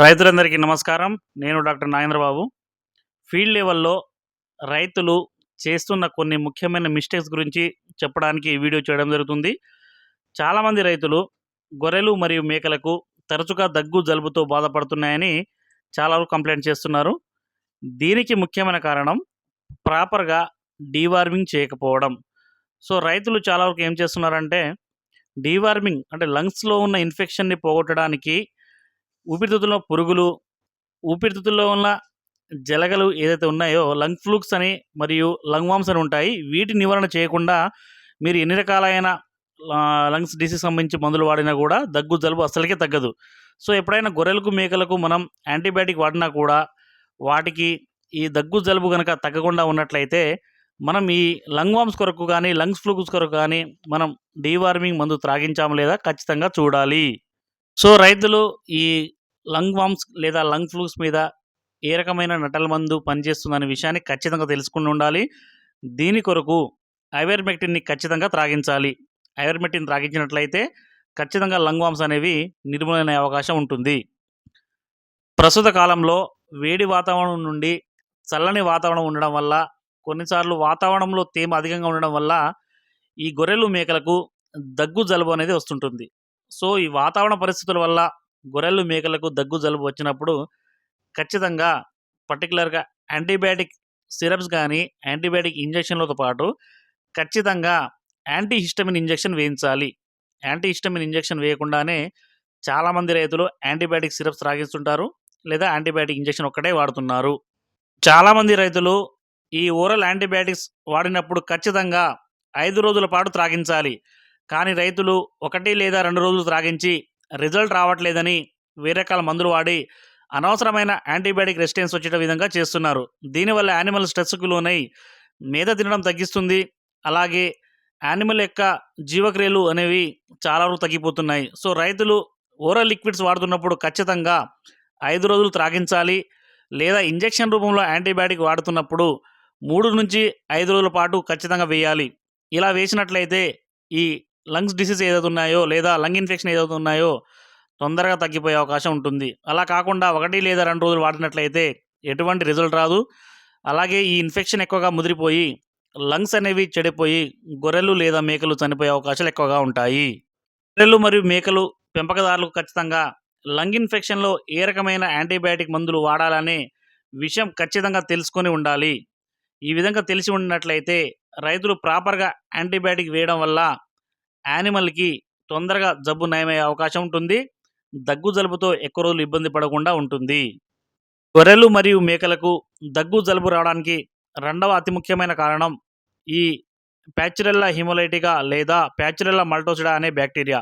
రైతులందరికీ నమస్కారం. నేను డాక్టర్ నాగేంద్రబాబు. ఫీల్డ్ లెవెల్లో రైతులు చేస్తున్న కొన్ని ముఖ్యమైన మిస్టేక్స్ గురించి చెప్పడానికి ఈ వీడియో చేయడం జరుగుతుంది. చాలామంది రైతులు గొర్రెలు మరియు మేకలకు తరచుగా దగ్గు జలుబుతో బాధపడుతున్నాయని చాలా వరకు కంప్లైంట్ చేస్తున్నారు. దీనికి ముఖ్యమైన కారణం ప్రాపర్గా డీవార్మింగ్ చేయకపోవడం. సో రైతులు చాలా వరకు ఏం చేస్తున్నారంటే డీవార్మింగ్ అంటే లంగ్స్లో ఉన్న ఇన్ఫెక్షన్ని పోగొట్టడానికి ఊపిరితిత్తుల్లో పురుగులు ఊపిరితిత్తుల్లో ఉన్న జలగలు ఏదైతే ఉన్నాయో లంగ్ ఫ్లూక్స్ అని మరియు లంగ్ వామ్స్ అని ఉంటాయి. వీటి నివారణ చేయకుండా మీరు ఎన్ని రకాలైన లంగ్స్ డిసీజ్ సంబంధించి మందులు వాడినా కూడా దగ్గు జలుబు అసలుకే తగ్గదు. సో ఎప్పుడైనా గొర్రెలకు మేకలకు మనం యాంటీబయాటిక్ వాడినా కూడా వాటికి ఈ దగ్గు జలుబు కనుక తగ్గకుండా ఉన్నట్లయితే మనం ఈ లంగ్ వామ్స్ కొరకు కానీ లంగ్స్ ఫ్లూక్స్ కొరకు కానీ మనం డీవార్మింగ్ మందు త్రాగించాము లేదా ఖచ్చితంగా చూడాలి. సో రైతులు ఈ లంగ్ వామ్స్ లేదా లంగ్ ఫ్లూస్ మీద ఏ రకమైన నటల మందు పనిచేస్తుందనే విషయాన్ని ఖచ్చితంగా తెలుసుకుని ఉండాలి. దీని కొరకు ఐవర్మెక్టిన్ని ఖచ్చితంగా త్రాగించాలి. ఐవర్మెక్టిన్ త్రాగించినట్లయితే ఖచ్చితంగా లంగ్ వామ్స్ అనేవి నిర్మూలన అవకాశం ఉంటుంది. ప్రస్తుత కాలంలో వేడి వాతావరణం నుండి చల్లని వాతావరణం ఉండడం వల్ల కొన్నిసార్లు వాతావరణంలో తేమ అధికంగా ఉండడం వల్ల ఈ గొర్రెలు మేకలకు దగ్గు జలుబు అనేది వస్తుంటుంది. సో ఈ వాతావరణ పరిస్థితుల వల్ల గొర్రెలు మేకలకు దగ్గు జలుబు వచ్చినప్పుడు ఖచ్చితంగా పర్టికులర్గా యాంటీబయాటిక్ సిరప్స్ కానీ యాంటీబయాటిక్ ఇంజెక్షన్లతో పాటు ఖచ్చితంగా యాంటీ హిస్టమిన్ ఇంజెక్షన్ వేయించాలి. యాంటీ హిస్టమిన్ ఇంజెక్షన్ వేయకుండానే చాలామంది రైతులు యాంటీబయాటిక్ సిరప్స్ త్రాగిస్తుంటారు లేదా యాంటీబయాటిక్ ఇంజెక్షన్ ఒక్కటే వాడుతున్నారు. చాలామంది రైతులు ఈ ఓరల్ యాంటీబయాటిక్స్ వాడినప్పుడు ఖచ్చితంగా ఐదు రోజుల పాటు త్రాగించాలి. కానీ రైతులు ఒకటి లేదా రెండు రోజులు త్రాగించి రిజల్ట్ రావట్లేదని వేరే రకాల మందులు వాడి అనవసరమైన యాంటీబయాటిక్ రెసిస్టెన్స్ వచ్చే విధంగా చేస్తున్నారు. దీనివల్ల యానిమల్ స్ట్రెస్కు లోనై మేత తినడం తగ్గిస్తుంది. అలాగే యానిమల్ యొక్క జీవక్రియలు అనేవి చాలా వరకు తగ్గిపోతున్నాయి. సో రైతులు ఓరల్ లిక్విడ్స్ వాడుతున్నప్పుడు ఖచ్చితంగా ఐదు రోజులు త్రాగించాలి. లేదా ఇంజెక్షన్ రూపంలో యాంటీబయాటిక్ వాడుతున్నప్పుడు మూడు నుంచి ఐదు రోజుల పాటు ఖచ్చితంగా వేయాలి. ఇలా వేసినట్లయితే ఈ లంగ్స్ డిసీజ్ ఏదైతే ఉన్నాయో లేదా లంగ్ ఇన్ఫెక్షన్ ఏదైతే ఉన్నాయో తొందరగా తగ్గిపోయే అవకాశం ఉంటుంది. అలా కాకుండా ఒకటి లేదా రెండు రోజులు వాడినట్లయితే ఎటువంటి రిజల్ట్ రాదు. అలాగే ఈ ఇన్ఫెక్షన్ ఎక్కువగా ముదిరిపోయి లంగ్స్ అనేవి చెడిపోయి గొర్రెలు లేదా మేకలు చనిపోయే అవకాశాలు ఎక్కువగా ఉంటాయి. గొర్రెలు మరియు మేకలు పెంపకదారులకు ఖచ్చితంగా లంగ్ ఇన్ఫెక్షన్లో ఏ రకమైన యాంటీబయాటిక్ మందులు వాడాలనే విషయం ఖచ్చితంగా తెలుసుకొని ఉండాలి. ఈ విధంగా తెలిసి ఉన్నట్లయితే రైతులు ప్రాపర్గా యాంటీబయాటిక్ వేయడం వల్ల యానిమల్కి తొందరగా జబ్బు నయమయ్యే అవకాశం ఉంటుంది. దగ్గు జలుబుతో ఎక్కువ రోజులు ఇబ్బంది పడకుండా ఉంటుంది. గొర్రెలు మరియు మేకలకు దగ్గు జలుబు రావడానికి రెండవ అతి ముఖ్యమైన కారణం ఈ ప్యాచురెల్లా హిమోలైటిగా లేదా ప్యాచురెల్లా మల్టోసిడా అనే బ్యాక్టీరియా.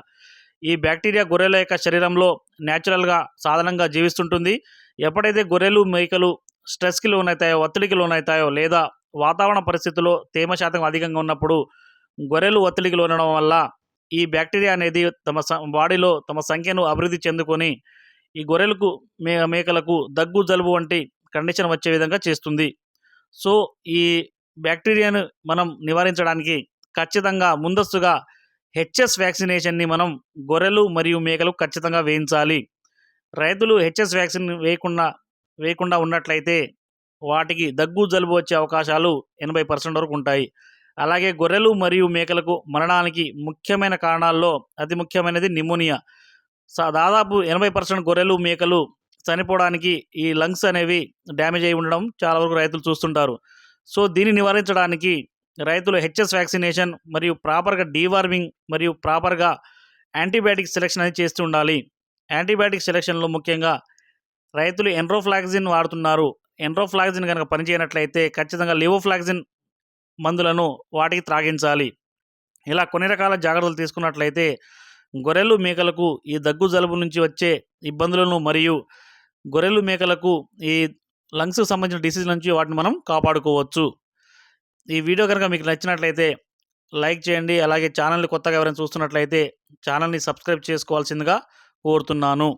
ఈ బ్యాక్టీరియా గొర్రెల యొక్క శరీరంలో న్యాచురల్గా సాధారణంగా జీవిస్తుంటుంది. ఎప్పుడైతే గొర్రెలు మేకలు స్ట్రెస్కి లోనవుతాయో ఒత్తిడికి లోనవుతాయో లేదా వాతావరణ పరిస్థితుల్లో తేమ శాతం అధికంగా ఉన్నప్పుడు గొర్రెలు ఒత్తిడికి లోనడం వల్ల ఈ బ్యాక్టీరియా అనేది తమ బాడీలో తమ సంఖ్యను అభివృద్ధి చెందుకొని ఈ గొర్రెలకు మే మేకలకు దగ్గు జలుబు వంటి కండిషన్ వచ్చే విధంగా చేస్తుంది. సో ఈ బ్యాక్టీరియాను మనం నివారించడానికి ఖచ్చితంగా ముందస్తుగా హెచ్ఎస్ వ్యాక్సినేషన్ని మనం గొర్రెలు మరియు మేకలు ఖచ్చితంగా వేయించాలి. రైతులు హెచ్ఎస్ వ్యాక్సిన్ వేయకుండా వేయకుండా ఉన్నట్లయితే వాటికి దగ్గు జలుబు వచ్చే అవకాశాలు ఎనభై పర్సెంట్ వరకు ఉంటాయి. అలాగే గొర్రెలు మరియు మేకలకు మరణానికి ముఖ్యమైన కారణాల్లో అతి ముఖ్యమైనది నిమోనియా. సా- దాదాపు ఎనభై పర్సెంట్ గొర్రెలు మేకలు చనిపోవడానికి ఈ లంగ్స్ అనేవి డ్యామేజ్ అయి ఉండడం చాలా వరకు రైతులు చూస్తుంటారు. సో దీన్ని నివారించడానికి రైతులు హెచ్ఎస్ వ్యాక్సినేషన్ మరియు ప్రాపర్గా డీవార్మింగ్ మరియు ప్రాపర్గా యాంటీబయాటిక్ సెలెక్షన్ అనేది చేస్తూ ఉండాలి. యాంటీబయాటిక్ సెలెక్షన్లో ముఖ్యంగా రైతులు ఎన్రోఫ్లాక్సిన్ వాడుతున్నారు. ఎన్రోఫ్లాక్సిన్ కనుక పనిచేయనట్లయితే ఖచ్చితంగా లివోఫ్లాక్సిన్ మందులను వాటికి త్రాగించాలి. ఇలా కొన్ని రకాల జాగ్రత్తలు తీసుకున్నట్లయితే గొర్రెలు మేకలకు ఈ దగ్గు జలుబు నుంచి వచ్చే ఇబ్బందులను మరియు గొర్రెలు మేకలకు ఈ లంగ్స్కి సంబంధించిన డిసీజ్ నుంచి వాటిని మనం కాపాడుకోవచ్చు. ఈ వీడియో కనుక మీకు నచ్చినట్లయితే లైక్ చేయండి. అలాగే ఛానల్ని కొత్తగా ఎవరైనా చూస్తున్నట్లయితే ఛానల్ని సబ్స్క్రైబ్ చేసుకోవాల్సిందిగా కోరుతున్నాను.